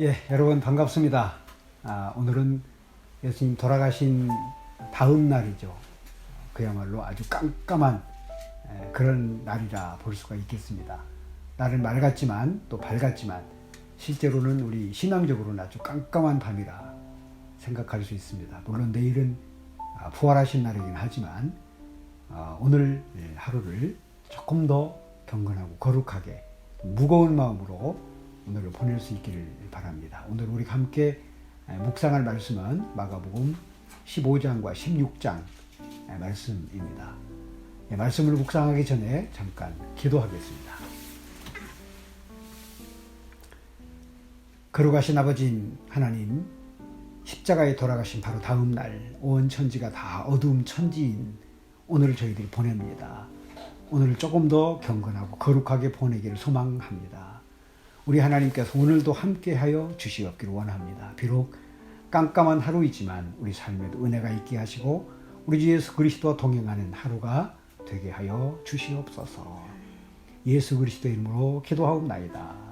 예, 여러분 반갑습니다. 아, 오늘은 예수님 돌아가신 다음 날이죠. 그야말로 아주 깜깜한 에, 그런 날이라 볼 수가 있겠습니다. 날은 맑았지만 또 밝았지만 실제로는 우리 신앙적으로는 아주 깜깜한 밤이라 생각할 수 있습니다. 물론 내일은 아, 부활하신 날이긴 하지만 아, 오늘 예, 하루를 조금 더 경건하고 거룩하게 무거운 마음으로 오늘을 보낼 수 있기를 바랍니다. 오늘 우리가 함께 에, 묵상할 말씀은 마가복음 15장과 16장 에, 말씀입니다. 예, 말씀을 묵상하기 전에 잠깐 기도하겠습니다. 거룩하신 아버진 하나님 십자가에 돌아가신 바로 다음 날 온 천지가 다 어두움 천지인 오늘을 저희들이 보냅니다. 오늘을 조금 더 경건하고 거룩하게 보내기를 소망합니다. 우리 하나님께서 오늘도 함께하여 주시옵기를 원합니다. 비록 깜깜한 하루이지만 우리 삶에도 은혜가 있게 하시고 우리 주 예수 그리스도와 동행하는 하루가 되게 하여 주시옵소서. 예수 그리스도 이름으로 기도하옵나이다.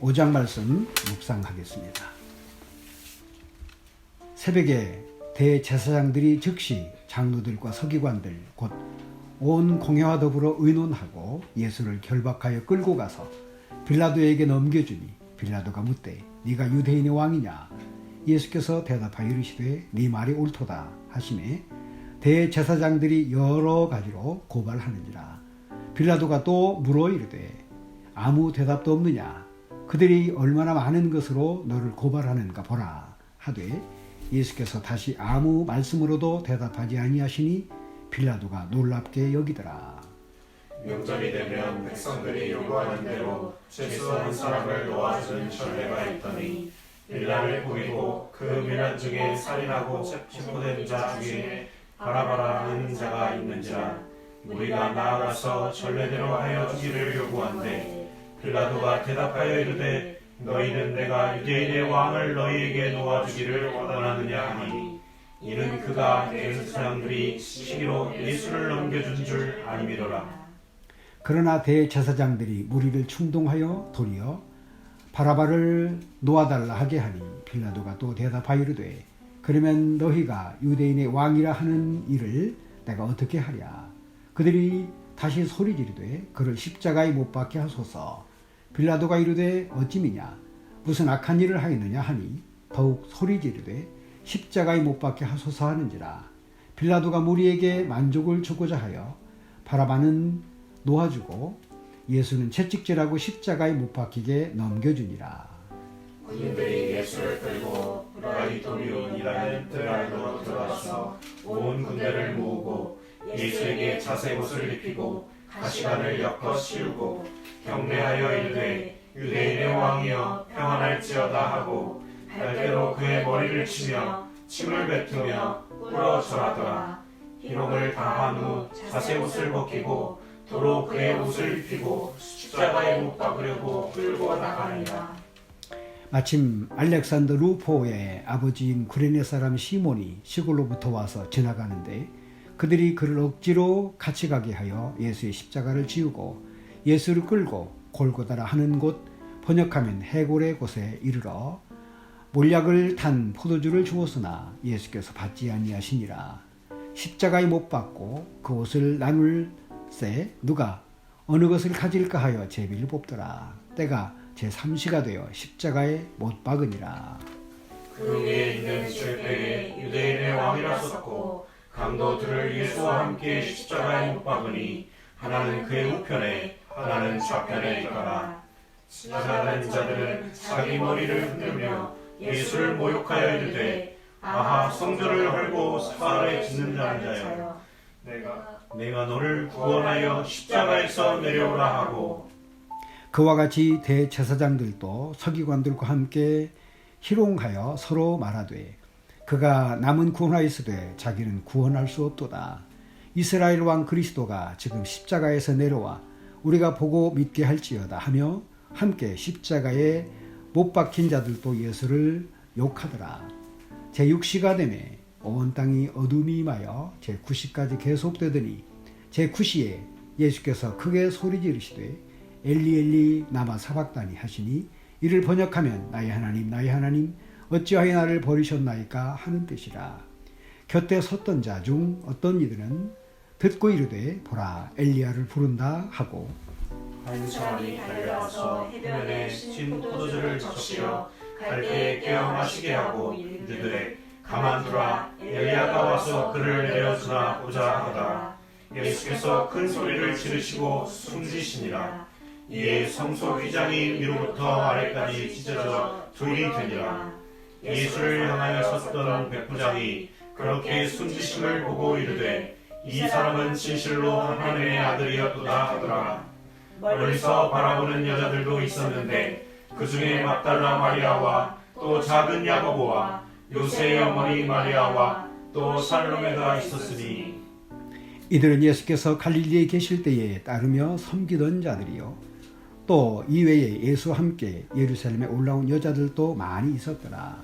15장 말씀 묵상하겠습니다. 새벽에 대제사장들이 즉시 장로들과 서기관들 곧 온 공회와 더불어 의논하고 예수를 결박하여 끌고 가서 빌라도에게 넘겨주니 빌라도가 묻되 네가 유대인의 왕이냐 예수께서 대답하여 이르시되 네 말이 옳도다 하시매 대제사장들이 여러 가지로 고발하는지라 빌라도가 또 물어 이르되 아무 대답도 없느냐? 그들이 얼마나 많은 것으로 너를 고발하는가 보라 하되 예수께서 다시 아무 말씀으로도 대답하지 아니하시니 빌라도가 놀랍게 여기더라. 명절이 되면 백성들이 요구하는 대로 죄수 한 사람을 놓아주는 전례가 있더니 빌라를 꾸미고 그 밀란 중에 살인하고 체포된 자 중에 바라바라 하는 자가 있는지라 우리가 나아가서 전례대로 하여 주기를 요구한데 빌라도가 대답하여 이르되 너희는 내가 유대인의 왕을 너희에게 놓아주기를 원하느냐 하니 이는 그가 대제사장들이 시기로 예수를 넘겨준 줄 아니미로라. 그러나 대제사장들이 무리를 충동하여 도리어 바라바를 놓아달라 하게 하니 빌라도가 또 대답하여 이르되 그러면 너희가 유대인의 왕이라 하는 일을 내가 어떻게 하랴? 그들이 다시 소리 지르되 그를 십자가에 못 박게 하소서 빌라도가 이르되 어찌미냐? 무슨 악한 일을 하였느냐? 하니 더욱 소리 지르되 십자가에 못 박게 하소서 하는지라. 빌라도가 무리에게 만족을 주고자 하여 바라바는 놓아주고 예수는 채찍질하고 십자가에 못 박히게 넘겨주니라. 군인들이 예수를 끌고 브라이도미온이라는 들알로 들어가서 온 군대를 모으고 예수에게 자색 옷을 입히고 가시관을 엮어 씌우고 경례하여 이르되 유대인의 왕이여 평안할지어다 하고 발대로 그의 머리를 치며 침을 뱉으며 꿇어 절하더라. 희롱을 당한 후 자색 옷을 벗기고 도로 그의 옷을 입히고 십자가에 못 박으려고 끌고 나가니라. 마침 알렉산더 루포의 아버지인 구레네 사람 시몬이 시골로부터 와서 지나가는데 그들이 그를 억지로 같이 가게 하여 예수의 십자가를 지우고 예수를 끌고 골고다라 하는 곳 번역하면 해골의 곳에 이르러 몰약을 탄 포도주를 주었으나 예수께서 받지 아니하시니라. 십자가에 못 박고 그 옷을 나눌 세 누가 어느 것을 가질까 하여 제비를 뽑더라. 때가 제 3시가 되어 십자가에 못 박으니라. 그 위에 있는 실패에 유대인의 왕이라 썼고 강도들을 예수와 함께 십자가에 못 박으니 하나는 그의 우편에 하나는 좌편에 있더라. 지나가는 자들은 자기 머리를 흔들며 예수를 모욕하여 이르되 아하 성전을 헐고 사흘에 짓는 자여. 내가 내가 너를 구원하여 십자가에서 내려오라 하고. 그와 같이 대제사장들도 서기관들과 함께 희롱하여 서로 말하되 그가 남은 구원하였으되 자기는 구원할 수 없도다. 이스라엘 왕 그리스도가 지금 십자가에서 내려와 우리가 보고 믿게 할지어다 하며 함께 십자가에 못 박힌 자들도 예수를 욕하더라. 제6시가 되매 온 땅이 어둠이 임하여 제9시까지 계속되더니 제9시에 예수께서 크게 소리 지르시되 엘리 엘리 나마 사박다니 하시니 이를 번역하면 나의 하나님 나의 하나님 어찌하여 나를 버리셨나이까 하는 뜻이라. 곁에 섰던 자 중 어떤 이들은 듣고 이르되 보라 엘리야를 부른다 하고 한 사람이 달려와서 해변에 신 포도주를 적시어 갈대에 깨어 마시게 하고 이르되 가만두라 엘리야가 와서 그를 내려주나 보자 하다. 예수께서 큰 소리를 지르시고 숨지시니라. 이에 성소 휘장이 위로부터 아래까지 찢어져 둘이 되니라. 예수를 향하여 섰던 백부장이 그렇게 숨지심을 보고 이르되 이 사람은 진실로 하나님의 아들이었도다 하더라. 멀리서 바라보는 여자들도 있었는데 그 중에 막달라 마리아와 또 작은 야고보와 요새의 어머니 마리아와 또 살로메가 있었으니 이들은 예수께서 갈릴리에 계실 때에 따르며 섬기던 자들이요. 또 이외에 예수와 함께 예루살렘에 올라온 여자들도 많이 있었더라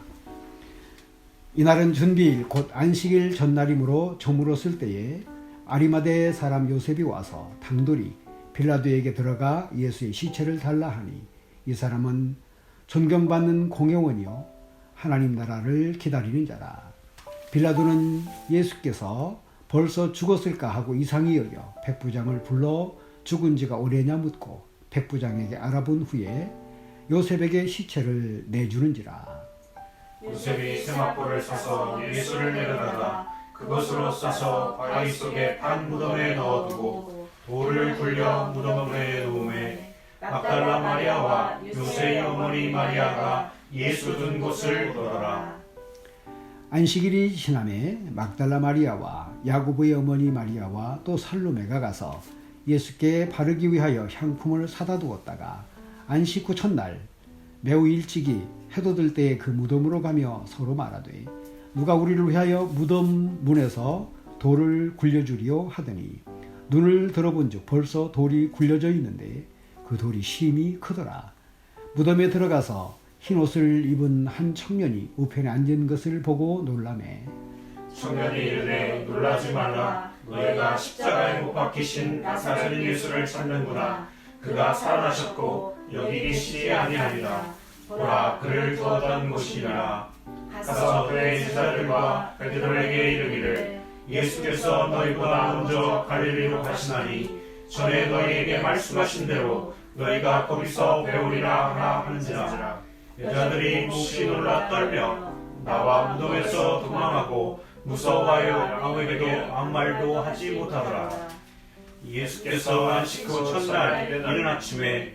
이날은 준비일 곧 안식일 전날이므로 저물었을 때에 아리마대 사람 요셉이 와서 당돌이 빌라도에게 들어가 예수의 시체를 달라 하니 이 사람은 존경받는 공회원이요 하나님 나라를 기다리는 자라. 빌라도는 예수께서 벌써 죽었을까 하고 이상히 여겨 백부장을 불러 죽은 지가 오래냐 묻고 백부장에게 알아본 후에 요셉에게 시체를 내주는지라. 요셉이 세마포를 사서 예수를 내려다가 그것으로 싸서 바위 속에 판 무덤에 넣어두고 돌을 굴려 무덤에 놓음에 막달라 마리아와 요새의 어머니 마리아가 예수 둔 곳을 보더라. 안식일이 지남에 막달라 마리아와 야고보의 어머니 마리아와 또 살로메가 가서 예수께 바르기 위하여 향품을 사다 두었다가 안식 후 첫날 매우 일찍이 해돋을 때에 그 무덤으로 가며 서로 말하되 누가 우리를 위하여 무덤 문에서 돌을 굴려주리요 하더니 눈을 들어본즉 벌써 돌이 굴려져 있는데 그 돌이 심히 크더라. 무덤에 들어가서 흰 옷을 입은 한 청년이 우편에 앉은 것을 보고 놀라매 청년이 이르되 놀라지 말라. 너희가 십자가에 못 박히신 나사렛 예수를 찾는구나. 그가 살아나셨고 여기 계시지 아니하리라. 보라 그를 두었던 곳이니라. 가서 그의 제자들과 베드로에게 이르기를 예수께서 너희보다 먼저 갈릴리로 가시나니 전에 너희에게 말씀하신 대로 너희가 거기서 배우리라 하나 하는지라. 여자들이 몹시 놀라 떨며 나와 무덤에서 도망하고 무서워하여 아무에게도 아무 말도 하지 못하더라. 예수께서 안식 후 첫날 이른 아침에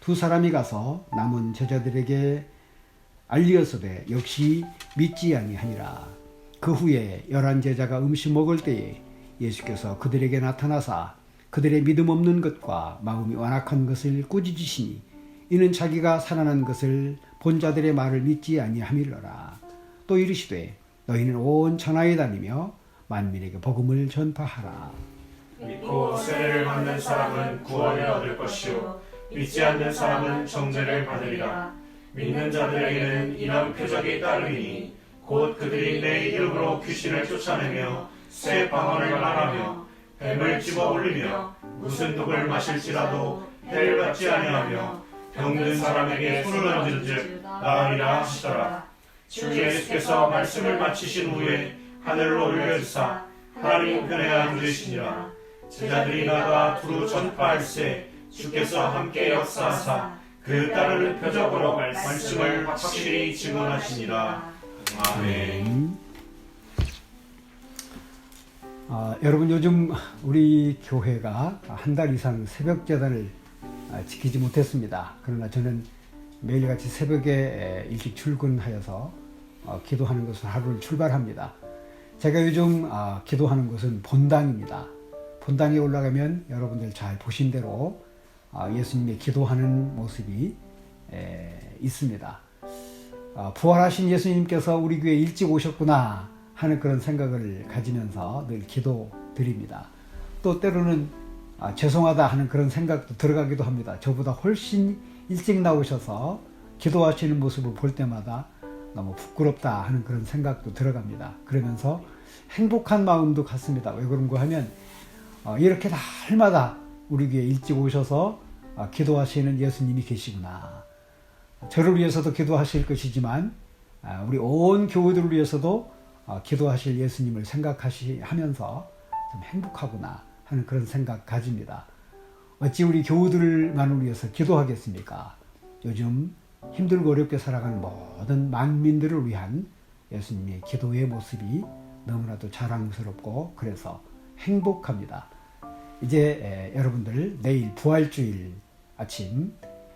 두 사람이 가서 남은 제자들에게 알리었으되 역시 믿지 아니하니라. 그 후에 열한 제자가 음식 먹을 때에 예수께서 그들에게 나타나사 그들의 믿음 없는 것과 마음이 완악한 것을 꾸짖으시니 이는 자기가 살아난 것을 본 자들의 말을 믿지 아니함이로라. 또 이르시되 너희는 온 천하에 다니며 만민에게 복음을 전파하라. 믿고 세례를 받는 사람은 구원을 얻을 것이요 믿지 않는 사람은 정죄를 받으리라. 믿는 자들에게는 이런 표적이 따르니 곧 그들이 내 이름으로 귀신을 쫓아내며 새 방언을 말하며 뱀을 집어 올리며 무슨 독을 마실지라도 해를 받지 아니하며 병든 사람에게 손을 얹은즉 나으리라 하시더라. 주 예수께서 말씀을 마치신 후에 하늘로 올려주사 하나님 우편에 앉으시니라. 제자들이 나가 두루 전파할세 주께서 함께 역사하사 그 따르는 표적으로 말씀을 확실히 증언하시니라 아멘 아, 여러분 요즘 우리 교회가 한 달 이상 새벽 재단을 아, 지키지 못했습니다. 그러나 저는 매일같이 새벽에 에, 일찍 출근하여서 어, 기도하는 것을 하루를 출발합니다. 제가 요즘 아, 기도하는 것은 본당입니다. 본당에 올라가면 여러분들 잘 보신 대로 아, 예수님의 기도하는 모습이 에, 있습니다. 아, 부활하신 예수님께서 우리 교회 일찍 오셨구나 하는 그런 생각을 가지면서 늘 기도 드립니다. 또 때로는 아, 죄송하다 하는 그런 생각도 들어가기도 합니다. 저보다 훨씬 일찍 나오셔서 기도하시는 모습을 볼 때마다 너무 부끄럽다 하는 그런 생각도 들어갑니다. 그러면서 행복한 마음도 갖습니다. 왜 그런가 하면 어, 이렇게 날마다 우리 교회 일찍 오셔서 아, 기도하시는 예수님이 계시구나. 저를 위해서도 기도하실 것이지만 아, 우리 온 교우들을 위해서도 어, 기도하실 예수님을 생각하시면서 좀 행복하구나 하는 그런 생각 가집니다. 어찌 우리 교우들만을 위해서 기도하겠습니까? 요즘 힘들고 어렵게 살아가는 모든 만민들을 위한 예수님의 기도의 모습이 너무나도 자랑스럽고 그래서 행복합니다. 이제 에, 여러분들 내일 부활주일 아침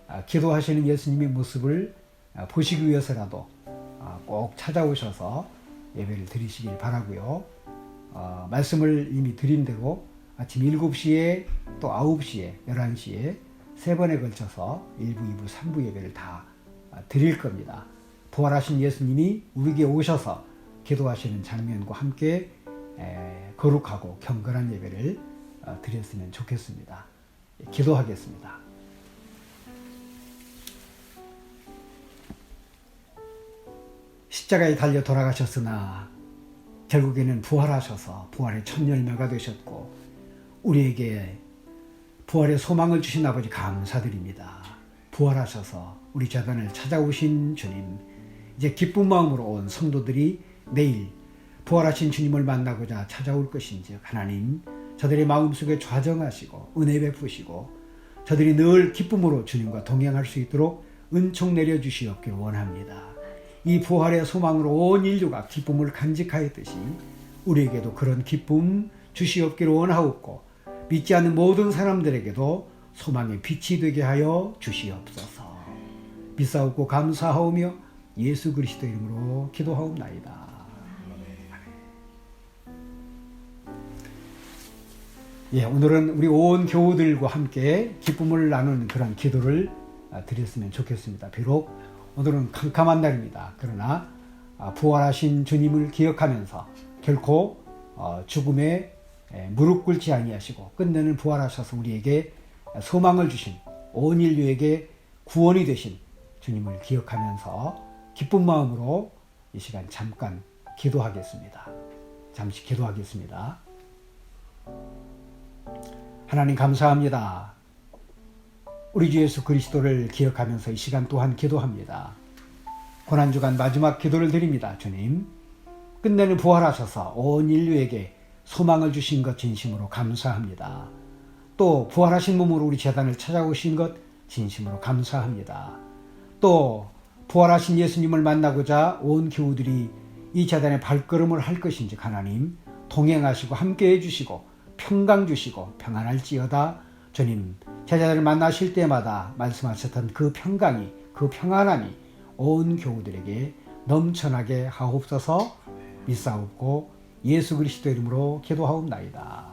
아, 기도하시는 예수님의 모습을 아, 보시기 위해서라도 아, 꼭 찾아오셔서 예배를 드리시길 바라고요. 어, 말씀을 이미 드린 대로 아침 7시에 또 9시에 11시에 세 번에 걸쳐서 1부, 2부, 3부 예배를 다 드릴 겁니다. 부활하신 예수님이 우리에게 오셔서 기도하시는 장면과 함께 에, 거룩하고 경건한 예배를 어, 드렸으면 좋겠습니다. 기도하겠습니다. 십자가에 달려 돌아가셨으나 결국에는 부활하셔서 부활의 첫 열매가 되셨고 우리에게 부활의 소망을 주신 아버지 감사드립니다. 부활하셔서 우리 재단을 찾아오신 주님, 이제 기쁜 마음으로 온 성도들이 내일 부활하신 주님을 만나고자 찾아올 것인지 하나님 저들의 마음속에 좌정하시고 은혜 베푸시고 저들이 늘 기쁨으로 주님과 동행할 수 있도록 은총 내려 주시옵기를 원합니다. 이 부활의 소망으로 온 인류가 기쁨을 간직하였듯이 우리에게도 그런 기쁨 주시옵기를 원하옵고 믿지 않는 모든 사람들에게도 소망의 빛이 되게 하여 주시옵소서. 믿사옵고 감사하오며 예수 그리스도 이름으로 기도하옵나이다. 예, 오늘은 우리 온 교우들과 함께 기쁨을 나누는 그런 기도를 아, 드렸으면 좋겠습니다. 비록 오늘은 캄캄한 날입니다. 그러나 아, 부활하신 주님을 기억하면서 결코 어, 죽음에 에, 무릎 꿇지 아니하시고 끝내는 부활하셔서 우리에게 소망을 주신 온 인류에게 구원이 되신 주님을 기억하면서 기쁜 마음으로 이 시간 잠깐 기도하겠습니다. 잠시 기도하겠습니다. 하나님 감사합니다. 우리 주 예수 그리스도를 기억하면서 이 시간 또한 기도합니다. 고난주간 마지막 기도를 드립니다. 주님. 끝내는 부활하셔서 온 인류에게 소망을 주신 것 진심으로 감사합니다. 또 부활하신 몸으로 우리 재단을 찾아오신 것 진심으로 감사합니다. 또 부활하신 예수님을 만나고자 온 교우들이 이 재단에 발걸음을 할 것인지 하나님 동행하시고 함께 해 주시고 평강 주시고 평안할지어다 주님 제자들을 만나실 때마다 말씀하셨던 그 평강이 그 평안함이 온 교우들에게 넘쳐나게 하옵소서 믿사옵고 예수 그리스도 이름으로 기도하옵나이다.